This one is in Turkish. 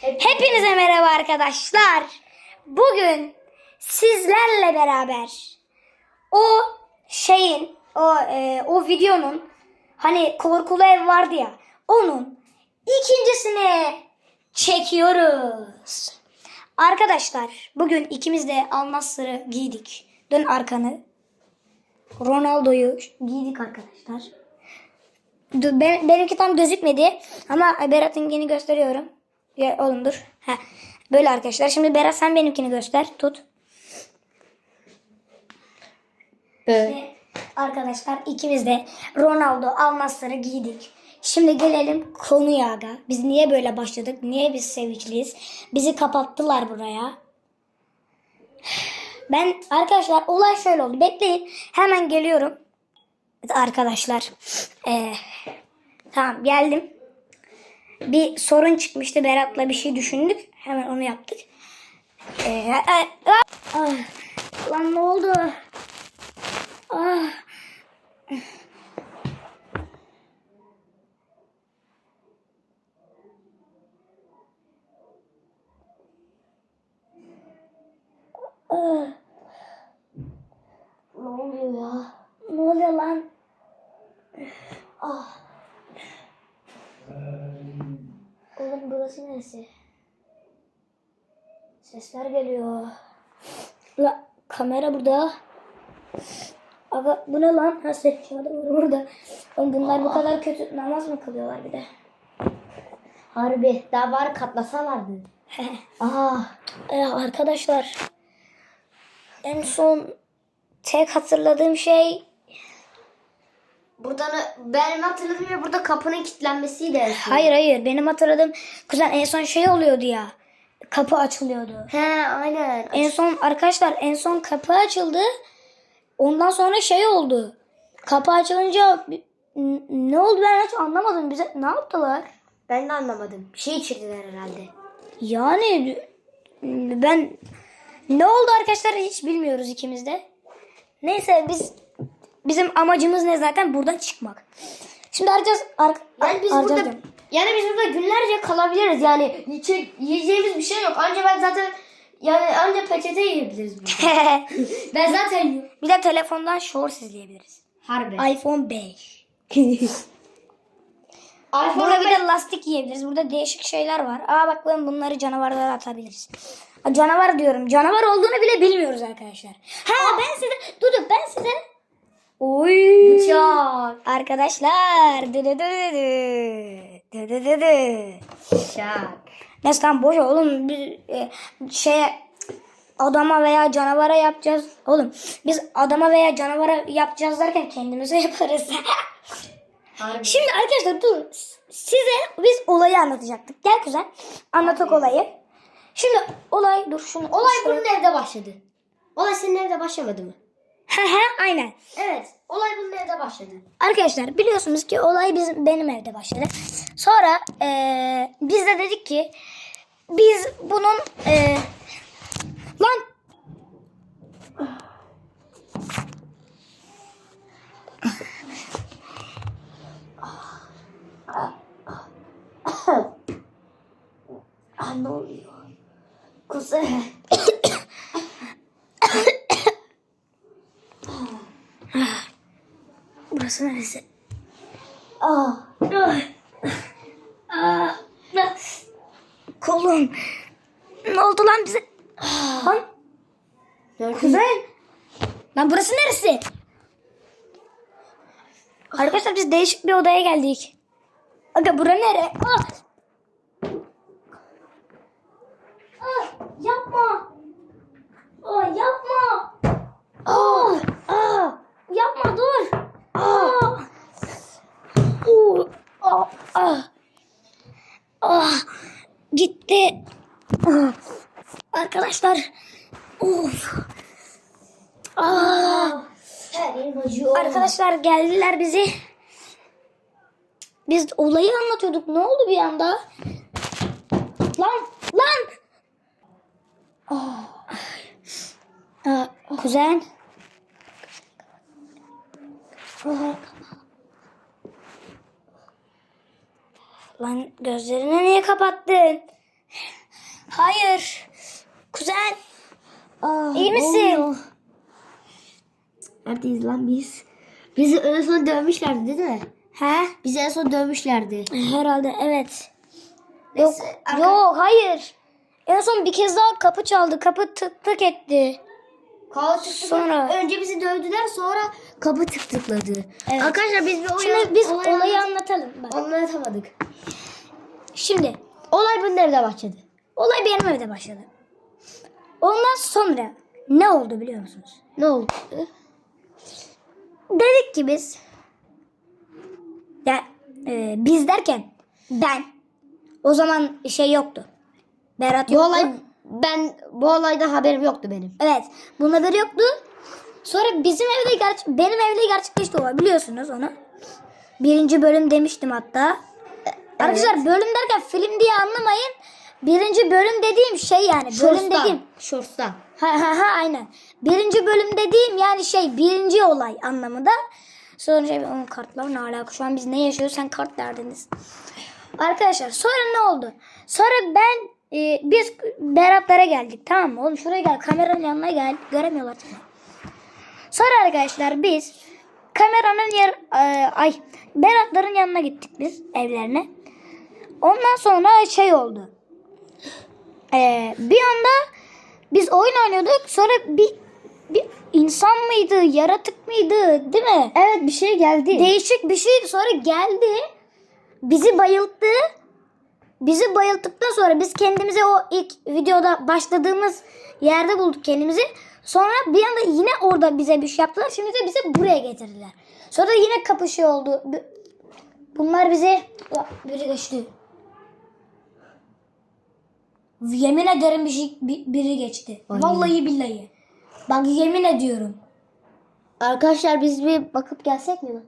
Hepinize merhaba arkadaşlar. Bugün sizlerle beraber o şeyin o e, o videonun hani korkulu ev vardı ya onun ikincisini çekiyoruz. Arkadaşlar bugün ikimiz de Alnasır'ı giydik. Dön arkanı. Ronaldo'yu giydik arkadaşlar. Ben, benimki tam gözükmedi ama Berat'ınkini gösteriyorum. Ya, oğlum dur. Heh. Böyle arkadaşlar. Şimdi Berat sen benimkini göster. Tut. Ve arkadaşlar ikimiz de Ronaldo almazları giydik. Şimdi gelelim konuya aga. Biz niye böyle başladık? Niye biz sevinçliyiz? Bizi kapattılar buraya. Ben arkadaşlar olay şöyle oldu. Bekleyin. Hemen geliyorum. Arkadaşlar. Ee, tamam geldim. Bir sorun çıkmıştı. Berat'la bir şey düşündük. Hemen onu yaptık. Ee, e, ah, ah, lan ne oldu? Ah. Ah. Ne oluyor ya? Ne oluyor lan? Ah. Oğlum burası neresi? Sesler geliyor. La kamera burada. Aga bu ne lan? Kağıdı var burada. Oğlum bunlar bu kadar kötü namaz mı kılıyorlar bir de? Harbi daha bari katlasalardı. Aa, Ee, arkadaşlar en son tek hatırladığım şey buradan benim hatırladığım ya burada kapının kilitlenmesiydi. en son. hayır hayır benim hatırladığım kuzen en son şey oluyordu ya kapı açılıyordu. He aynen. En son arkadaşlar en son kapı açıldı. Ondan sonra şey oldu. Kapı açılınca n- ne oldu ben hiç anlamadım. Bize ne yaptılar? Ben de anlamadım. Bir şey içirdiler herhalde. Yani ben ne oldu arkadaşlar hiç bilmiyoruz ikimiz de. Neyse biz bizim amacımız ne zaten buradan çıkmak. Şimdi arayacağız. Ar Yani biz arayacağız burada yani biz burada günlerce kalabiliriz. Yani yiyeceğimiz bir şey yok. Anca ben zaten yani anca peçete yiyebiliriz burada. ben zaten yiyorum. bir de telefondan shorts izleyebiliriz. Harbi. iPhone 5. iPhone Burada bir de lastik yiyebiliriz. Burada değişik şeyler var. Aa bak ben bunları canavarlara atabiliriz. Aa, Canavar diyorum. Canavar olduğunu bile bilmiyoruz arkadaşlar. Ha ben size Dudu ben size Oy. Bıçak. Arkadaşlar. Dı dı dı dı dı. Dı dı dı. Bıçak. Neyse tamam boş oğlum. Bir e, şeye adama veya canavara yapacağız. Oğlum biz adama veya canavara yapacağız derken kendimize yaparız. Harbi. Şimdi arkadaşlar dur. Size biz olayı anlatacaktık. Gel kuzen. Anlatak olayı. Şimdi olay dur şunu. Olay şöyle- bunun evde başladı. Olay senin evde başlamadı mı? He he aynen. Evet. Olay bunun evde başladı. Arkadaşlar biliyorsunuz ki olay bizim benim evde başladı. Sonra eee, biz de dedik ki biz bunun eee, lan Ah ne oluyor? Kuzey. Burası neresi? Ah. Aa, kolum. Ne oldu lan bize? Lan Kuzey. Lan burası neresi? Arkadaşlar biz değişik bir odaya geldik. Aga bura nere? Ah! Ah, yapma. Ah, yapma. Ah, ah, yapma dur. Ah. Uh, ah, ah. Ah, gitti. Ah. Arkadaşlar. Of. Ah. Yerim acıyor. Arkadaşlar geldiler bizi. Biz olayı anlatıyorduk. Ne oldu bir anda? Lan! Lan! Ah. Aa, kuzen. Lan gözlerini niye kapattın? Hayır. Kuzen. Aa, İyi ne misin? oluyor? Neredeyiz lan biz? Bizi en son dövmüşlerdi değil mi? He? Bizi en son dövmüşlerdi. Herhalde evet. Yok. Neyse, Yok hayır. En son bir kez daha kapı çaldı. Kapı tık tık etti. Kavga tık tık- Sonra- Önce bizi dövdüler sonra kapı tık tıkladı. Evet. Arkadaşlar biz bir Şimdi olay, biz olay olayı anlat- anlatalım. Bak. anlatamadık. Şimdi Olay bunun evde başladı. Olay benim evde başladı. Ondan sonra ne oldu biliyor musunuz? Ne oldu? Dedik ki biz ya e, biz derken ben o zaman şey yoktu. Berat Bu yoktu. olay ben bu olayda haberim yoktu benim. Evet. Bunun haberi yoktu. Sonra bizim evde gerçek benim evde gerçekleşti olay biliyorsunuz onu. Birinci bölüm demiştim hatta. Arkadaşlar bölüm derken film diye anlamayın. Birinci bölüm dediğim şey yani. Bölüm Shorts'tan. dediğim. Shorts'tan. Ha ha ha aynen. Birinci bölüm dediğim yani şey birinci olay anlamında. Sonra şey onun kartlar ne alaka? Şu an biz ne yaşıyoruz sen kart derdiniz. Arkadaşlar sonra ne oldu? Sonra ben e, biz Beratlara geldik tamam mı? Oğlum şuraya gel kameranın yanına gel. Göremiyorlar seni. Sonra arkadaşlar biz kameranın yer e, ay Beratların yanına gittik biz evlerine. Ondan sonra şey oldu. E, bir anda biz oyun oynuyorduk. Sonra bir bir insan mıydı, yaratık mıydı, değil mi? Evet bir şey geldi. Değişik bir şeydi. Sonra geldi. Bizi bayılttı. Bizi bayılttıktan sonra biz kendimizi o ilk videoda başladığımız yerde bulduk kendimizi. Sonra bir anda yine orada bize bir şey yaptılar. Şimdi de bizi buraya getirdiler. Sonra yine kapışıyor oldu. Bunlar bize biri geçti. Yemin ederim bir şey bi- biri geçti. Ay. Vallahi billahi. Bak yemin ediyorum. Arkadaşlar biz bir bakıp gelsek mi?